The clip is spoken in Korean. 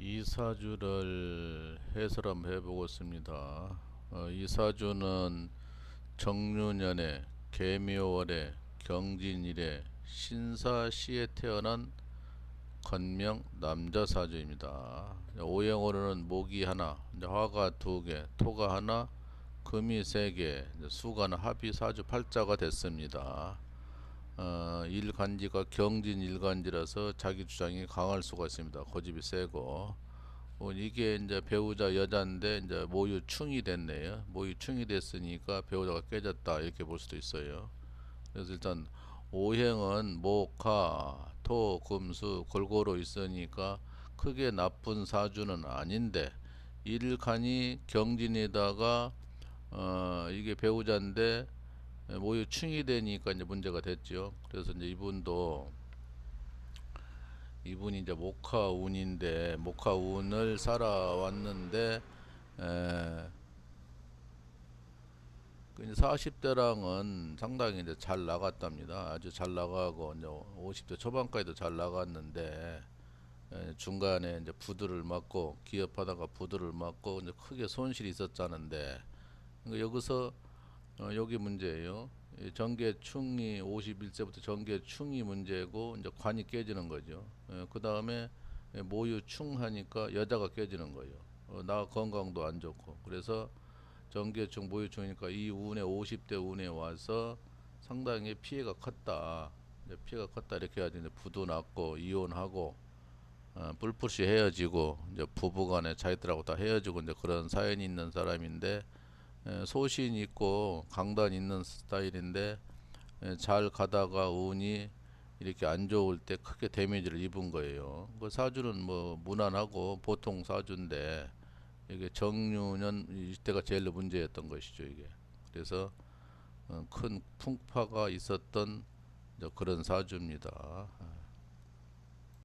이 사주를 해설 한번 해보겠습니다. 어, 이 사주는 정유년에 개묘월에 경진일에 신사시에 태어난 건명 남자 사주입니다. 오행으로는 목이 하나, 화가 두 개, 토가 하나, 금이 세 개, 이제 수가는 합이 사주 팔자가 됐습니다. 어, 일간지가 경진 일간지라서 자기 주장이 강할 수가 있습니다. 고집이 세고 어, 이게 이제 배우자 여자인데 이제 모유충이 됐네요. 모유충이 됐으니까 배우자가 깨졌다 이렇게 볼 수도 있어요. 그래서 일단 오행은 목화 토 금수 골고루 있으니까 크게 나쁜 사주는 아닌데 일간이 경진에다가 어 이게 배우자인데 모유충이 되니까 이제 문제가 됐죠. 그래서 이제 이분도 이분이 이제 목화운인데 목화운을 살아왔는데 에, 그 이제 40대랑은 상당히 이제 잘 나갔답니다. 아주 잘 나가고 이제 50대 초반까지도 잘 나갔는데 에, 중간에 이제 부두를 맞고 기업하다가 부두를 맞고 이제 크게 손실이 있었자는데 그러니까 여기서 어, 여기 문제예요. 이 전개충이 51세부터 전개충이 문제고 이제 관이 깨지는 거죠. 그 다음에 모유충하니까 여자가 깨지는 거예요. 어, 나 건강도 안 좋고 그래서 전개충 모유충이니까 이 운에 50대 운에 와서 상당히 피해가 컸다. 이제 피해가 컸다 이렇게 해야지 이제 부도 났고 이혼하고 어, 뿔뿔이 헤어지고 이제 부부간에 자기들하고 다 헤어지고 이제 그런 사연이 있는 사람인데 에, 소신 있고 강단 있는 스타일인데 에, 잘 가다가 운이 이렇게 안 좋을 때 크게 데미지를 입은 거예요. 그 사주는 뭐 무난하고 보통 사주인데 이게 정유년 이때가 제일 문제였던 것이죠 이게. 그래서 어, 큰 풍파가 있었던 그런 사주입니다. 아,